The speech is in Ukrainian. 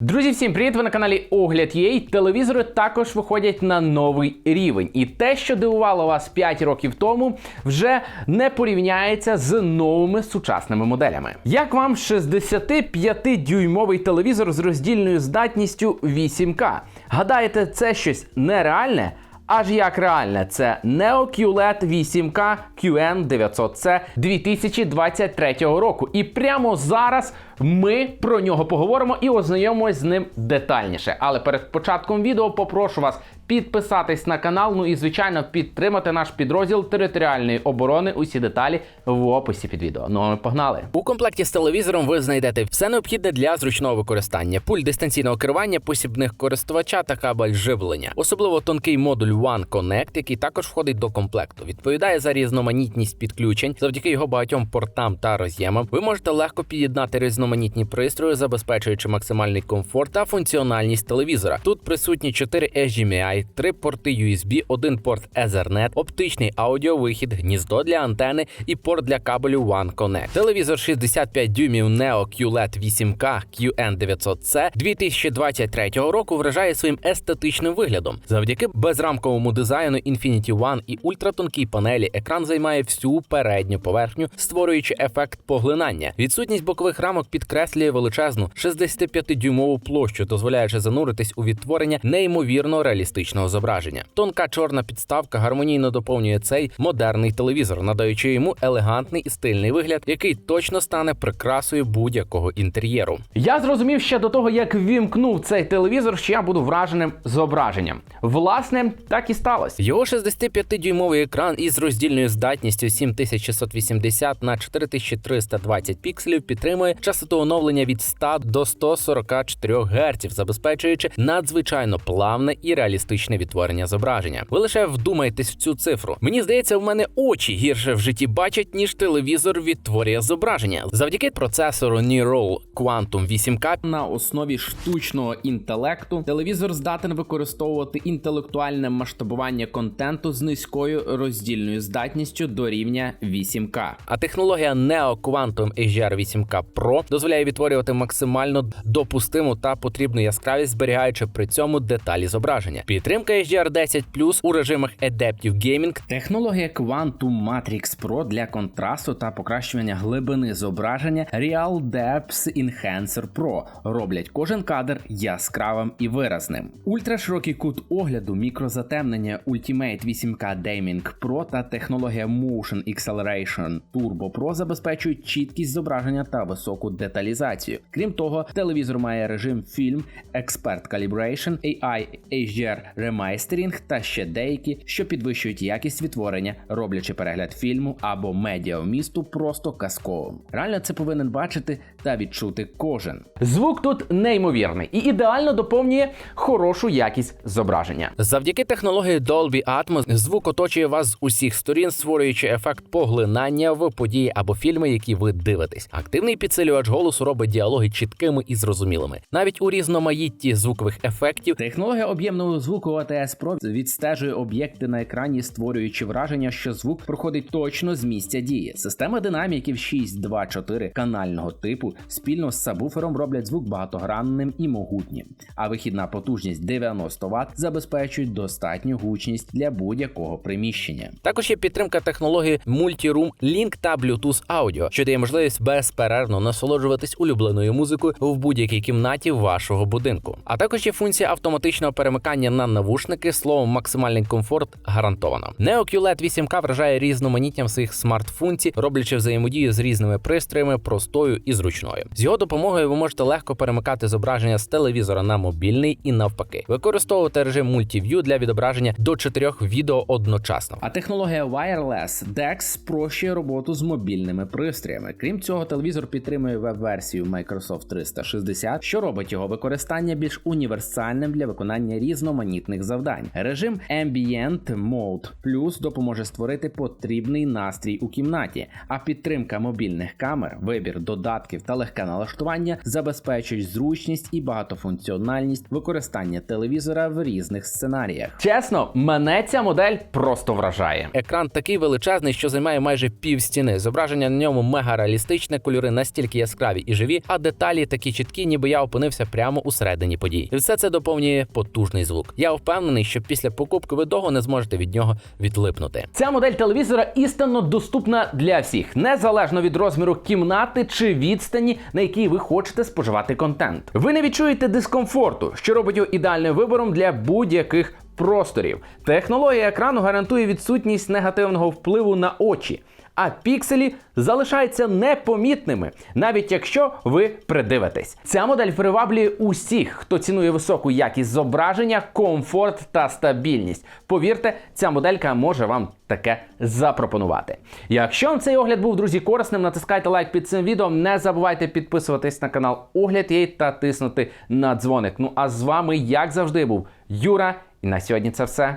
Друзі, всім привіт! Ви на каналі Огляд Єй. Телевізори також виходять на новий рівень. І те, що дивувало вас 5 років тому, вже не порівняється з новими сучасними моделями. Як вам 65-дюймовий телевізор з роздільною здатністю 8К? Гадаєте, це щось нереальне? Аж як реальне, це Neo QLED 8K QN900C 2023 року. І прямо зараз ми про нього поговоримо і ознайомимось з ним детальніше. Але перед початком відео попрошу вас підписатись на канал. Ну і звичайно підтримати наш підрозділ територіальної оборони. Усі деталі в описі під відео. Ну а ми погнали. У комплекті з телевізором ви знайдете все необхідне для зручного використання: пульт дистанційного керування, посібних користувача та кабель живлення, особливо тонкий модуль One Connect, який також входить до комплекту. Відповідає за різноманітність підключень. Завдяки його багатьом портам та роз'ємам ви можете легко під'єднати різноманітні пристрої, забезпечуючи максимальний комфорт та функціональність телевізора. Тут присутні 4 HDMI, 3 порти USB, один порт Ethernet, оптичний аудіовихід, гніздо для антени і порт для кабелю One Connect. Телевізор 65 дюймів Neo QLED 8K QN900C 2023 року вражає своїм естетичним виглядом. Завдяки безрамковому дизайну Infinity One і ультратонкій панелі екран займає всю передню поверхню, створюючи ефект поглинання. Відсутність бокових рамок підкреслює величезну 65-дюймову площу, дозволяючи зануритись у відтворення неймовірно реалістичного зображення. Тонка чорна підставка гармонійно доповнює цей модерний телевізор, надаючи йому елегантний і стильний вигляд, який точно стане прикрасою будь-якого інтер'єру. Я зрозумів ще до того, як вімкнув цей телевізор, що я буду враженим зображенням. Власне, так і сталося. Його 65-дюймовий екран із роздільною здатністю 7680 на 4320 пікселів підтримує частоту оновлення від 100 до 144 Гц, забезпечуючи надзвичайно плавне і реалістичне відтворення зображення. Ви лише вдумайтесь в цю цифру. Мені здається, в мене очі гірше в житті бачать, ніж телевізор відтворює зображення. Завдяки процесору Neural Quantum 8K на основі штучного інтелекту телевізор здатен використовувати інтелектуальне масштабування контенту з низькою роздільною здатністю до рівня 8К. А технологія Neo Quantum HDR 8K Pro дозволяє відтворювати максимально допустиму та потрібну яскравість, зберігаючи при цьому деталі зображення. Підтримка HDR 10 у режимах Adaptive Gaming, технологія Quantum Matrix Pro для контрасту та покращування глибини зображення Real Depth Enhancer Pro роблять кожен кадр яскравим і виразним. Ультраширокий кут огляду, мікрозатемнення Ultimate 8K Gaming Pro та технологія Motion Acceleration Turbo Pro забезпечують чіткість зображення та високу деталізацію. Крім того, телевізор має режим фільм, Expert Calibration, AI HDR Remastering та ще деякі, що підвищують якість відтворення, роблячи перегляд фільму або медіавмісту просто казковим. Реально це повинен бачити та відчути кожен. Звук тут неймовірний і ідеально доповнює хорошу якість зображення. Завдяки технології Dolby Atmos звук оточує вас з усіх сторін, створюючи ефект поглинання в події або фільми, які ви дивитесь. Активний підсилювач голосу робить діалоги чіткими і зрозумілими. Навіть у різноманітті звукових ефектів технологія об'ємного звуку OTS Pro відстежує об'єкти на екрані, створюючи враження, що звук проходить точно з місця дії. Система динаміків 6.2.4 канального типу спільно з сабвуфером роблять звук багатогранним і могутнім, а вихідна потужність 90 Вт забезпечують достатню гучність для будь-якого приміщення. Також є підтримка технології Multi-Room Link та Bluetooth Audio, що дає можливість безперервно насолоджуватись улюбленою музикою в будь-якій кімнаті вашого будинку. А також є функція автоматичного перемикання на навушники. Словом, максимальний комфорт гарантовано. Neo QLED 8K вражає різноманіттям своїх смарт-функцій, роблячи взаємодію з різними пристроями простою і зручною. З його допомогою ви можете легко перемикати зображення з телевізора на мобільний і навпаки, використовувати режим Multiview для відображення до чотирьох відео одночасно. А технологія Wireless DeX спрощує роботу з мобільними пристроями. Крім цього, телевізор підтримує веб-версію Microsoft 360, що робить його використання більш універсальним для виконання різноманітних завдань. Режим Ambient Mode Plus допоможе створити потрібний настрій у кімнаті, а підтримка мобільних камер, вибір додатків та легке налаштування забезпечують зручність і багатофункціональність використання телевізора в різних сценаріях. Чесно, мене ця модель просто вражає. Екран такий величезний, що займає майже пів стіни. Зображення на ньому мега реалістичне, кольори настільки яскраві і живі, а деталі такі чіткі, ніби я опинився прямо у середині подій. І все це доповнює потужний звук. Я впевнений, що після покупки ви довго не зможете від нього відлипнути. Ця модель телевізора істинно доступна для всіх, незалежно від розміру кімнати чи відстані, на якій ви хочете споживати контент. Ви не відчуєте дискомфорту, що робить його ідеальним вибором для будь-яких просторів. Технологія екрану гарантує відсутність негативного впливу на очі. А пікселі залишаються непомітними, навіть якщо ви придивитесь. Ця модель приваблює усіх, хто цінує високу якість зображення, комфорт та стабільність. Повірте, ця моделька може вам таке запропонувати. Якщо вам цей огляд був друзі корисним, натискайте лайк під цим відео. Не забувайте підписуватись на канал Огляд Єй та тиснути на дзвоник. Ну а з вами, як завжди, був Юра. І на сьогодні це все.